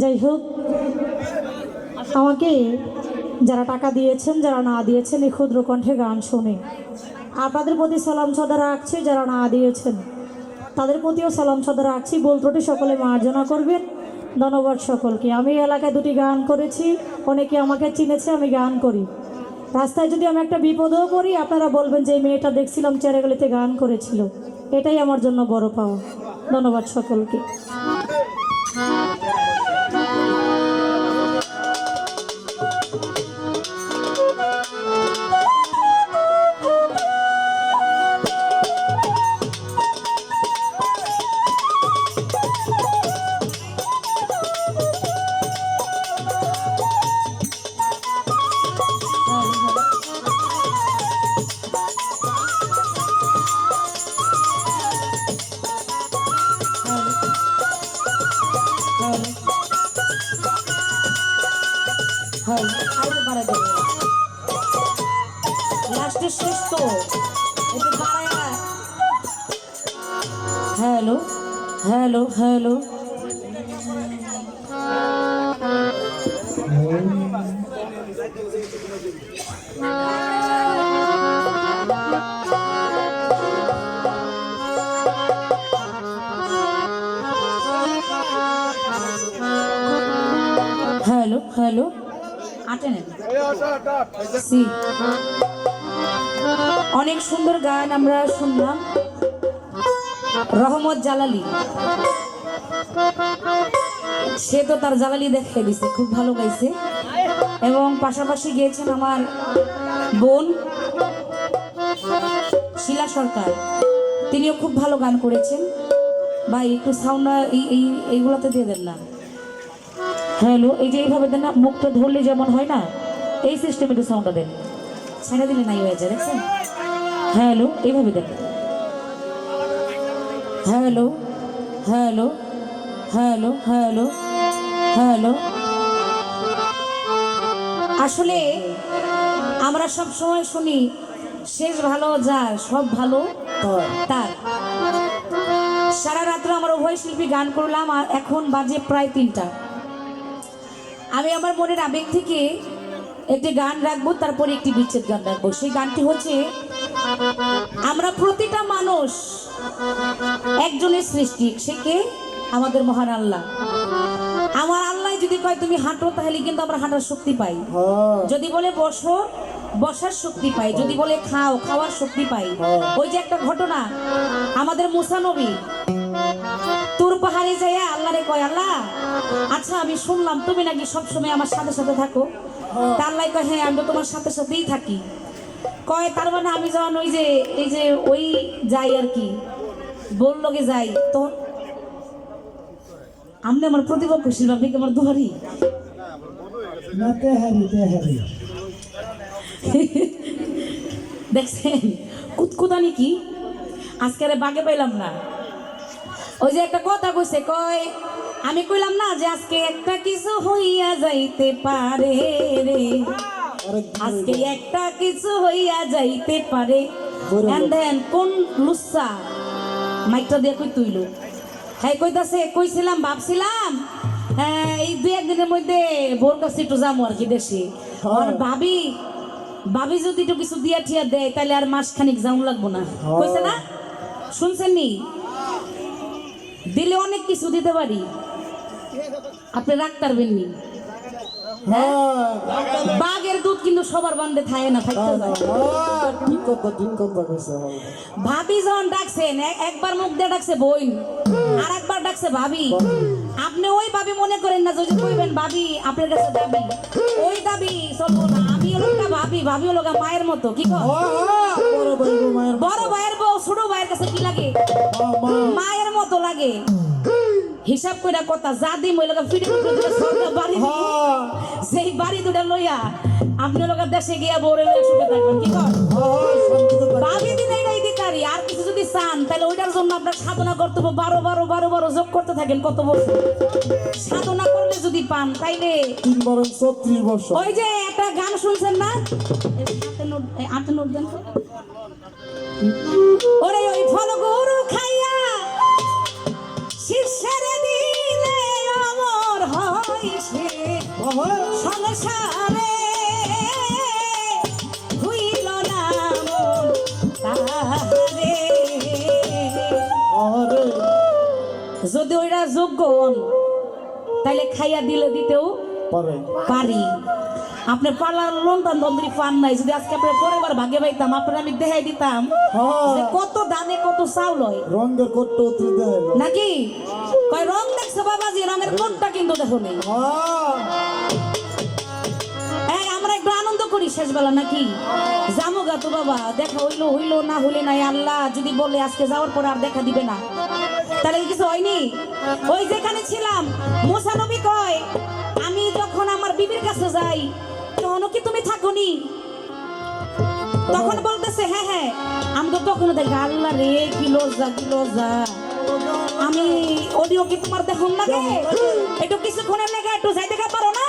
যাই হোক, আমাকে যারা টাকা দিয়েছেন, যারা না দিয়েছেন, এই ক্ষুদ্র কণ্ঠে গান শুনে। আপনাদের প্রতি সালাম সদা রাখছি যারা না দিয়েছেন। তাদের প্রতিও সালাম সদা রাখছি। বল ত্রুটি সকলে মার্জনা করবেন। ধন্যবাদ সকলকে। আমি এলাকায় দুটি গান করেছি। অনেকে আমাকে চিনেছে, আমি গান করি। রাস্তায় যদি আমি একটা বিপদেও পড়ি আপনারা বলবেন যে মেয়েটা দেখছিলাম চেরাগলিতে গান করেছিল। এটাই আমার জন্য বড় পাওয়া। ধন্যবাদ সকলকে। হ্যালো সি। অনেক সুন্দর গান আমরা শুনলাম। রহমত জালালি। সে তো তার জালালি দেখে দিছে, খুব ভালো গাইছে। এবং পাশাপাশি গিয়েছেন আমার বোন শিলা সরকার। তিনিও খুব ভালো গান করেছেন। ভাই, একটু সাউন্ড এই এই এইগুলোতে দিয়ে দেন না। হ্যালো এই যে এইভাবে দেন না, মুখটা ধরলে যেমন হয় না, এই সিস্টেমে একটু সাউন্ডটা দেন। ছেড়ে দিলে নাই হয়ে যায় দেখছেন? হ্যালো এইভাবে দেন। Hello hello hello hello hello আসলে আমরা সব সময় শুনি, শেষ ভালো যার সব ভালো তার। সারা রাত্র আমরা উভয় শিল্পী গান করলাম, আর এখন বাজে প্রায় তিনটা। আমি আমার মনের আবেগ থেকে একটি গান রাখব তারপরে একটি বিচ্ছেদ গান রাখব। সেই গানটি হচ্ছে আমরা প্রতিটা মানুষ একজনের সৃষ্টি সে কে? আমাদের মহান আল্লাহ। আমার আল্লাহ যদি কয় তুমি হাঁটো তাহলে কিন্তু আমরা হাঁটার শক্তি পাই। যদি বলে বসো বসার শক্তি পাই। যদি বলে খাও খাওয়ার শক্তি পাই। ওই যে একটা ঘটনা আমাদের মুসানবী তোর পাহাড়ে যাইয়া আল্লাহরে কয়, আল্লাহ আচ্ছা আমি শুনলাম তুমি নাকি সবসময় আমার সাথে সাথে থাকো। তা আল্লাহ কয় হ্যাঁ আমি তোমার সাথে সাথেই থাকি। কয়, তার মানে আমি যখন ওই যে, এই যে ওই যাই আর কি বলল গে যাই তো আপনি আমার প্রতিপক্ষ ছিল আপনি আমার দুহারি। দেখছেন, কুতকুতানি কি? আজকের বাগে পাইলাম না। ওই যে একটা কথা কইছে কয় আমি কইলাম না যে আজকে একটা কিছু হইয়া যাইতে পারে রে। আজকে একটা কিছু হইয়া যাইতে পারে। then কোন লুচ্চা মাইকটা দিয়ে কই তুইলো? হ্যাঁ কইতাছে কইছিলাম ভাবছিলাম হ্যাঁ এই দুই একদিনের মধ্যে বোর কাছে একটু যাব আর কি দেশে। আর ভাবি ভাবি যদি একটু কিছু দিয়া ঠিয়া দেয় তাহলে আর মাস খানিক যাওন লাগবো না। কইছে না? শুনছেন নি? দিলে অনেক কিছু দিতে পারি। আপনি রাখতে পারবেন নি হ্যাঁ? বাঘের দুধ কিন্তু সবার বান্ডে থাকে না থাকতে ভাবি যখন ডাকছেন একবার মুখ দিয়ে ডাকছে বইন আর একবার ডাকছে ভাবি। আপনি ওই ভাবি মনে করেন না যদি কইবেন ভাবি আপনার কাছে দাবি ওই দাবি চলবো না হলো ভাবি ভাবি হলো মায়ের মতো কি কর? হ্যাঁ, হ্যাঁ, বড় ভাই গো মায়ের বড় ভাইয়ের বউ ছোট ভাইয়ের কাছে কি লাগে? মায়ের মতো লাগে। হিসাব কইরা কথা যা দিই মই লগা ফিরে ফিরে দিলে বাড়ি দিই। হ্যাঁ। সেই বাড়ি দুটা লইয়া আপনি লগা দেশে গিয়া বউরে লইয়া সুখে থাকবেন কি কর। বাকি দিন এইটাই দিতারি আর কিছু যদি চান তাহলে ওইটার জন্য আপনার সাধনা করতে বারো বারো বারো বারো যোগ করতে থাকেন কত বছর সাধনা পান তাইলে? তিন বরং ছত্রিশ বছর। ওই যে একটা গান শুনছেন না? হাতে নোট দেন ওরে ওই ফল গরু খাইয়া শীর্ষের দিলে অমর হয় সে। সংসারে যদি ওইরা যোগ্য তাইলে খাইয়া দিলে দিতেও পারে। পারি। আপনি পালার লন্ডন বন্ধুরি পান নাই। যদি আজকে আপনার পরের বার ভাগে পাইতাম আপনার আমি দেখাই দিতাম হ্যাঁ। কত দানে কত চাউল হয়। রঙের কত নাকি? কয় রং দেখছ বাবাজি রঙের কোনটা কিন্তু দেখো নেই। করি শেষ বেলা নাকি? যাব গা তো বাবা, দেখা হইল হইল না হইলে নাই আল্লাহ, যদি বলে আজকে যাওয়ার পর আর দেখা দিবে না। তাহলে কিছু হয়নি? ওই যেখানে ছিলাম, মোসা নবী কয়, আমি যখন আমার বিবির কাছে যাই, তখনও কি তুমি থাকোনি? তখন বলতেছে হ্যাঁ হ্যাঁ আমি তো তখন দেখি, আল্লাহ রে, কি লজ্জা কি লজ্জা। আমি অডিও কি তোমার দেখুন লাগে একটু কিছুক্ষণের লেগে একটু যাই দেখা পারো না?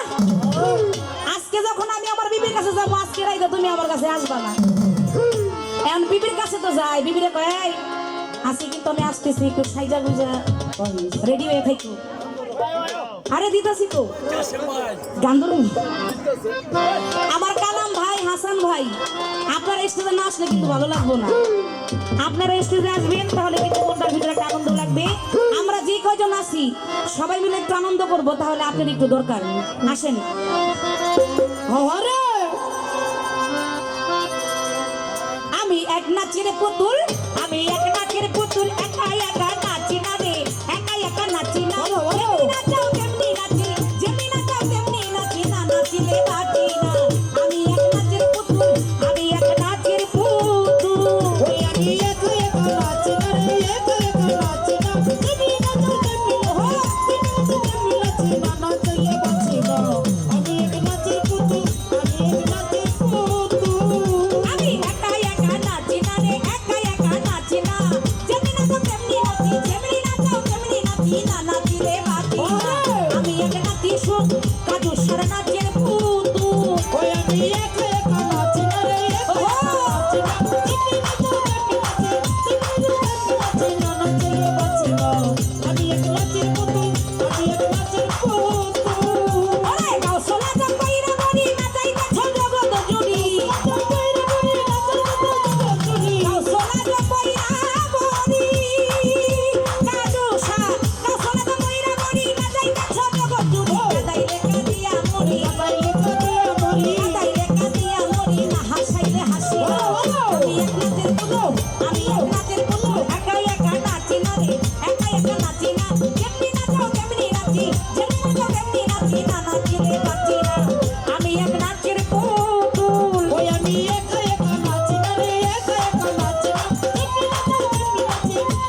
আজকে যখন আমি আমার বিবির কাছে যাব আজকে রাইতে তুমি আমার কাছে আসবা না। এখন বিবির কাছে তো যাই বিবিরে কয় আসি আজকে কিন্তু আমি আসতেছি একটু সাইজা গুজা রেডি হয়ে থাকো আরে দিতাছি তো। গান আমার কালাম ভাই, হাসান ভাই, আপনার স্টেজে না আসলে কিন্তু ভালো লাগবে না। আপনারা স্টেজে আসবেন, তাহলে কিন্তু মনটার ভিতরে একটা আনন্দ লাগবে। আমরা যে কয়জন আছি, সবাই মিলে একটু আনন্দ করব, তাহলে আপনার একটু দরকার। আসেন। আমি এক নাচের পুতুল, আমি এক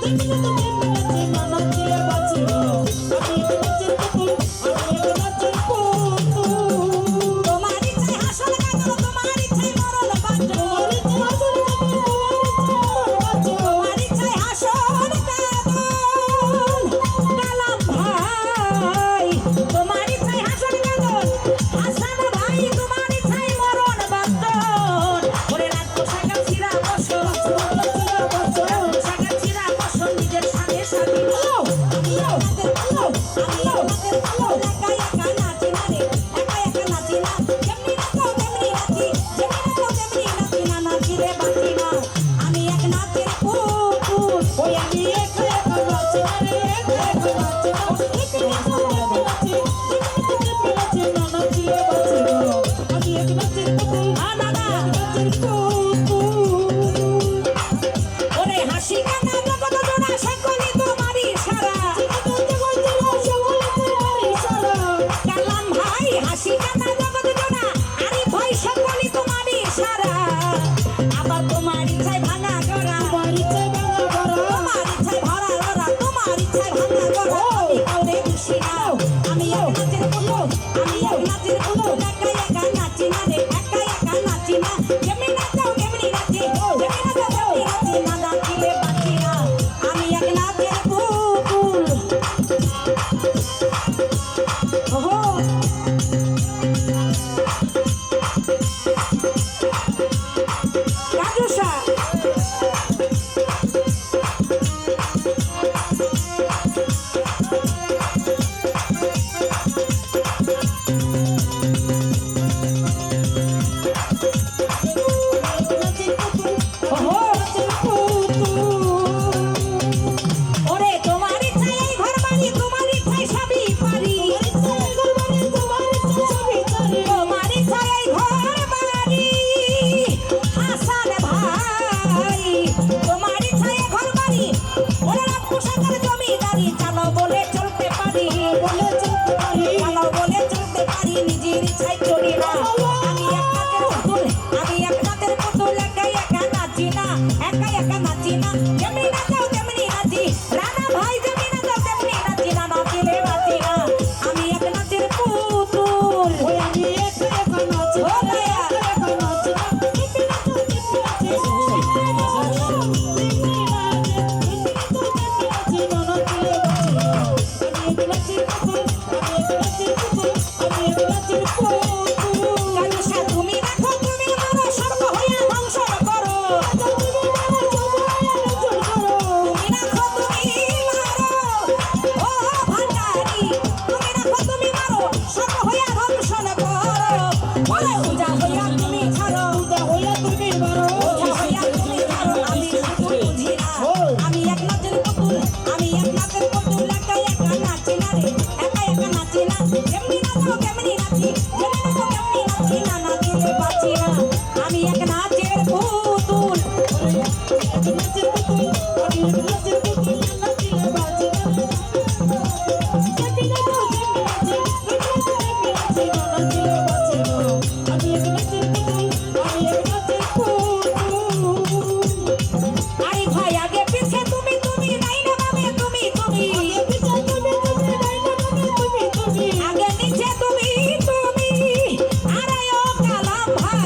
তেমনি নাচি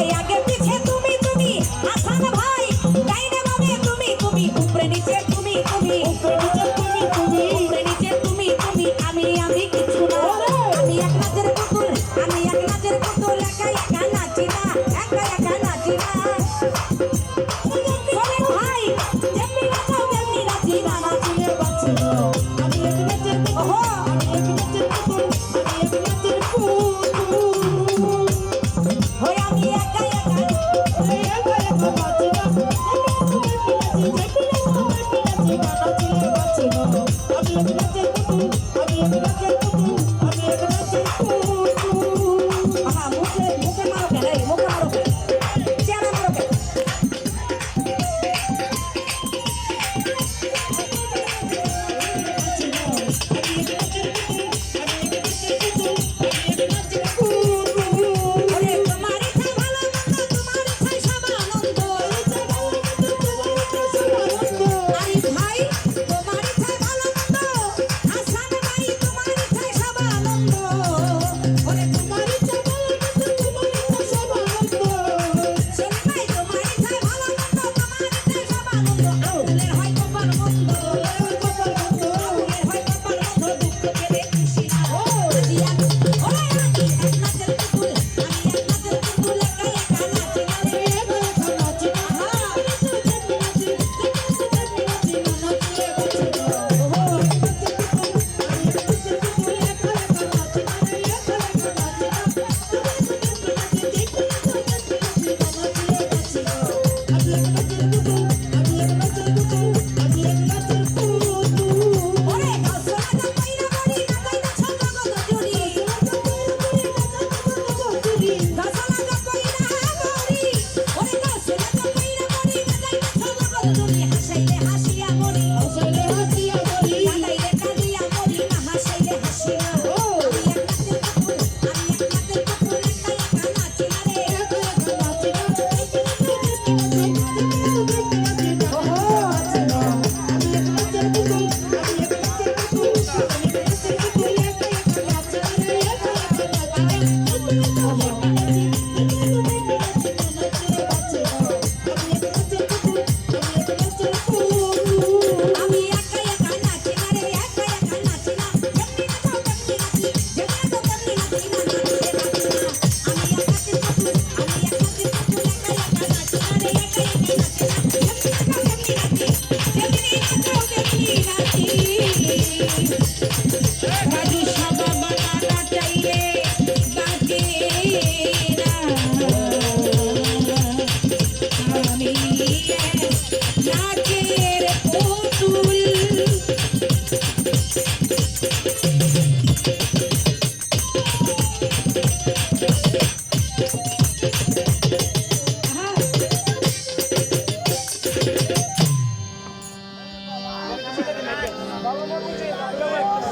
কালাম